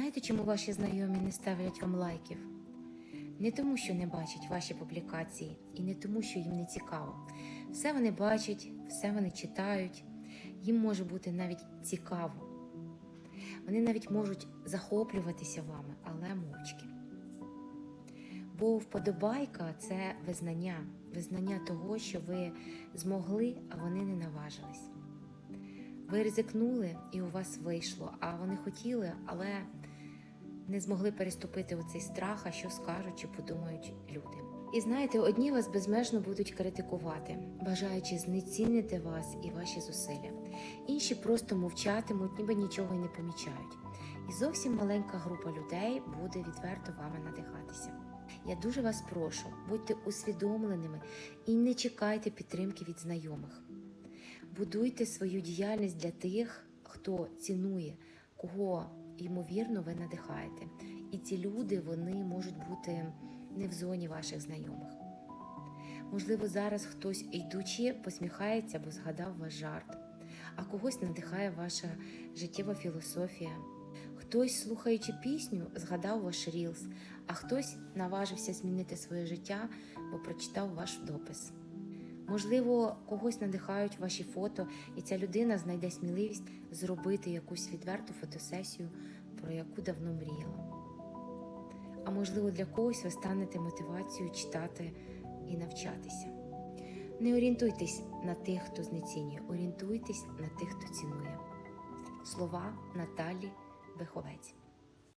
Знаєте, чому ваші знайомі не ставлять вам лайків? Не тому, що не бачать ваші публікації, і не тому, що їм не цікаво. Все вони бачать, все вони читають, їм може бути навіть цікаво. Вони навіть можуть захоплюватися вами, але мовчки. Бо вподобайка це визнання, визнання того, що ви змогли, а вони не наважились. Ви ризикнули і у вас вийшло, а вони хотіли, але не змогли переступити оцей страх, а що скажуть чи подумають люди. І знаєте, одні вас безмежно будуть критикувати, бажаючи знецінити вас і ваші зусилля. Інші просто мовчатимуть, ніби нічого й не помічають. І зовсім маленька група людей буде відверто вами надихатися. Я дуже вас прошу, будьте усвідомленими і не чекайте підтримки від знайомих. Будуйте свою діяльність для тих, хто цінує, кого ймовірно ви надихаєте. І ці люди вони можуть бути не в зоні ваших знайомих. Можливо, зараз хтось йдучи посміхається або згадав ваш жарт, а когось надихає ваша життєва філософія. Хтось, слухаючи пісню, згадав ваш рілс, а хтось наважився змінити своє життя, бо прочитав ваш допис. Можливо, когось надихають ваші фото, і ця людина знайде сміливість зробити якусь відверту фотосесію, про яку давно мріяла. А можливо, для когось ви станете мотивацією читати і навчатися. Не орієнтуйтесь на тих, хто знецінює, орієнтуйтесь на тих, хто цінує. Слова Наталі Беховець.